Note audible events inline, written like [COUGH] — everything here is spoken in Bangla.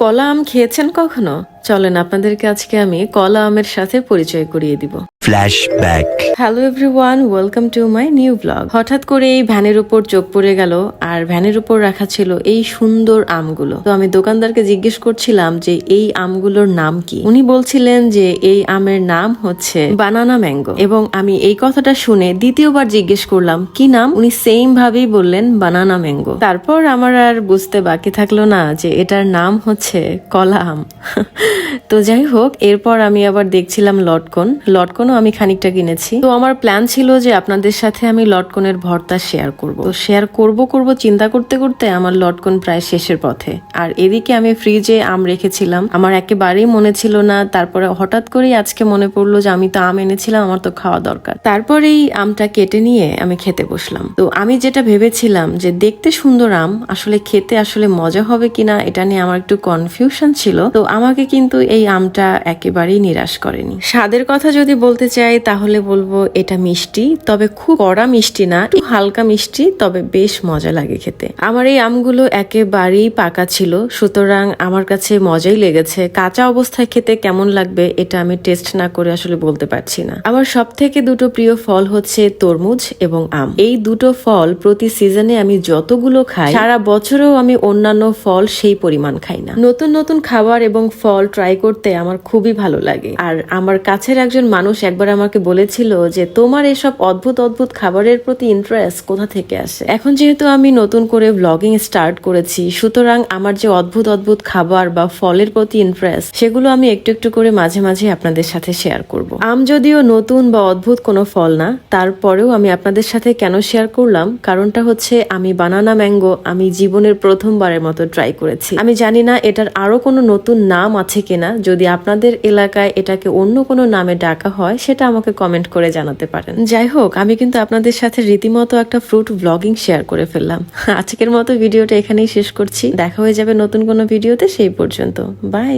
কলা আম খেয়েছেন কখনো? চলেন আপনাদেরকে আজকে আমি কলা আমের সাথে পরিচয় করিয়ে দিব। Flashback. Hello everyone welcome to my new blog হঠাৎ করে এই ভ্যানের উপর চোখ পড়ে গেল আর ভ্যানের উপর রাখা ছিল এই সুন্দর আমগুলো। তো আমি দোকানদারকে জিজ্ঞেস করছিলাম যে এই আমগুলোর নাম কি? উনি বলছিলেন যে এই আমের নাম হচ্ছে বানানা ম্যাঙ্গো। এবং আমি এই কথাটা শুনে দ্বিতীয়বার জিজ্ঞেস করলাম, কি নাম? উনি সেম ভাবেই বললেন, বানানা ম্যাঙ্গো। তারপর আমার আর বুঝতে বাকি থাকল না যে এটার নাম হচ্ছে কলা আম। [LAUGHS] তো যাই হোক, এরপর আমি আবার দেখছিলাম লটকন। লটকনও আমি খানিকটা কিনেছি। তো আমার প্ল্যান ছিল যে আপনাদের সাথে আমি লটকনের ভর্তা শেয়ার করব। তো শেয়ার করব করব, চিন্তা করতে করতে আমার লটকন প্রায় শেষের পথে। আর এদিকে আমি ফ্রিজে আম রেখেছিলাম। আমার একেবারেই মনে ছিল না, তারপরে হঠাৎ করেই আজকে মনে পড়ল যে আমি তো আম এনেছিলাম, আমার তো খাওয়া দরকার। তারপরেই আমটা কেটে নিয়ে আমি খেতে বসলাম। তো আমি যেটা ভেবেছিলাম যে দেখতে সুন্দর আম, আসলে খেতে আসলে মজা হবে কিনা, এটা নিয়ে আমার একটু কনফিউশন ছিল। তো আমাকে কিন্তু এই আমটা একেবারেই নিরাশ করেনি। স্বাদের কথা যদি বলতে চাই তাহলে বলব এটা মিষ্টি, তবে খুব কড়া মিষ্টি না, একটু হালকা মিষ্টি, তবে বেশ মজা লাগে খেতে। আমার এই আমগুলো একেবারেই পাকা ছিল, সুতরাং আমার কাছে মজাই লেগেছে। কাঁচা অবস্থায় খেতে কেমন লাগবে এটা আমি টেস্ট না করে আসলে বলতে পারছি না। আমার সব থেকে দুটো প্রিয় ফল হচ্ছে তরমুজ এবং আম। এই দুটো ফল প্রতি সিজনে আমি যতগুলো খাই, সারা বছরেও আমি অন্যান্য ফল সেই পরিমাণ খাই না। নতুন নতুন খাবার এবং ফল ট্রাই করতে আমার খুবই ভালো লাগে। আর আমার কাছের একজন মানুষ একবার আমাকে বলেছিল যে, তোমার এসব অদ্ভুত অদ্ভুত খাবারের প্রতি ইন্টারেস্ট কোথা থেকে আসে? এখন যেহেতু আমি নতুন করে ব্লগিং স্টার্ট করেছি, সুতরাং আমার যে অদ্ভুত অদ্ভুত খাবার বা ফলের প্রতি ইন্টারেস্ট সেগুলো আমি একটু একটু করে মাঝে মাঝে আপনাদের সাথে শেয়ার করব। আম যদিও নতুন বা অদ্ভুত কোনো ফল না, তারপরেও আমি আপনাদের সাথে কেন শেয়ার করলাম? কারণটা হচ্ছে, আমি বানানা ম্যাঙ্গো আমি জীবনের প্রথমবারের মতো ট্রাই করেছি। আমি জানি না এটার আরও কোনো নতুন নাম আছে কিনা, যদি আপনাদের এলাকায় এটাকে অন্য কোনো নামে ডাকা হয় সেটা আমাকে কমেন্ট করে জানাতে পারেন। যাই হোক আমি কিন্তু আপনাদের সাথে রীতিমতো একটা ফ্রুট ব্লগিং শেয়ার করে ফেললাম। [LAUGHS] আজকের মতো ভিডিওটা এখানেই শেষ করছি। দেখা হয়ে যাবে নতুন কোনো ভিডিওতে, সেই পর্যন্ত। বাই